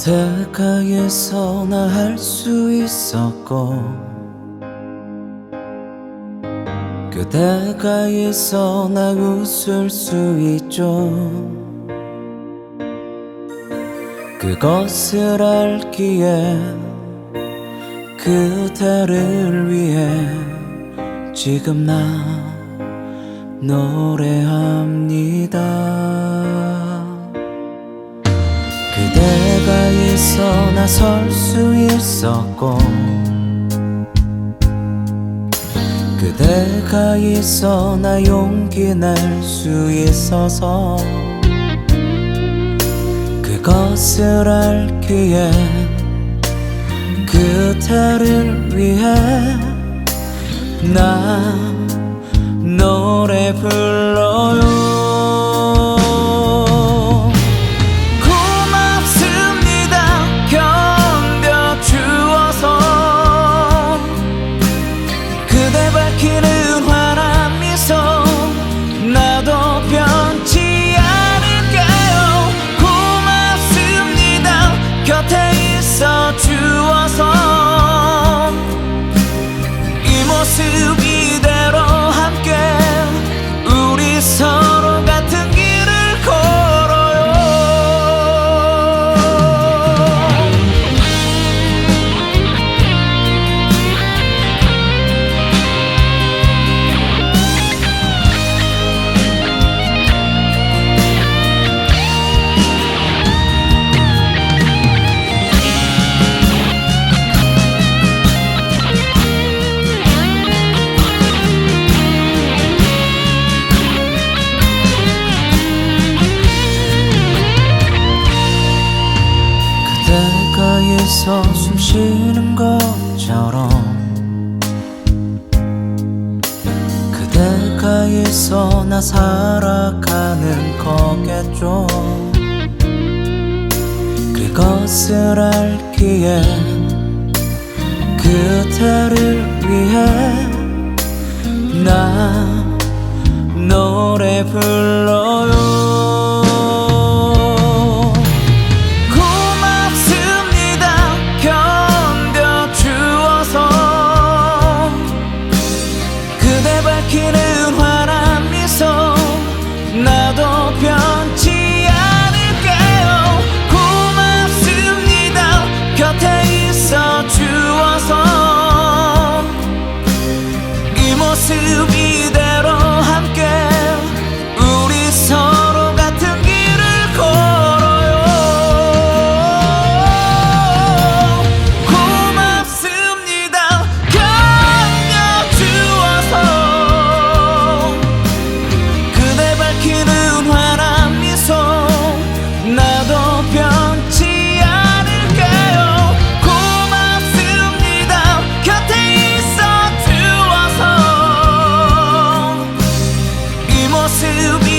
그대가에서 나 할 수 있었고 그대가에서 나 웃을 수 있죠. 그것을 알기에 그대를 위해 지금 나 노래합니다 그대가 있어 나설 수 있었고 그대가 있어 나 용기 낼 수 있어서 그것을 알기에 그대를 위해 나 노래 불러요 이모 있어 숨 쉬는 것처럼 그대가 있어 나 살아가는 거겠죠. 그것을 알기에 그대를 위해 나 노래 불러 밝히는 환한 미소. 나도 변치 않을게요. 고맙습니다. 곁에 있어 주어서. 이 모습 이 to be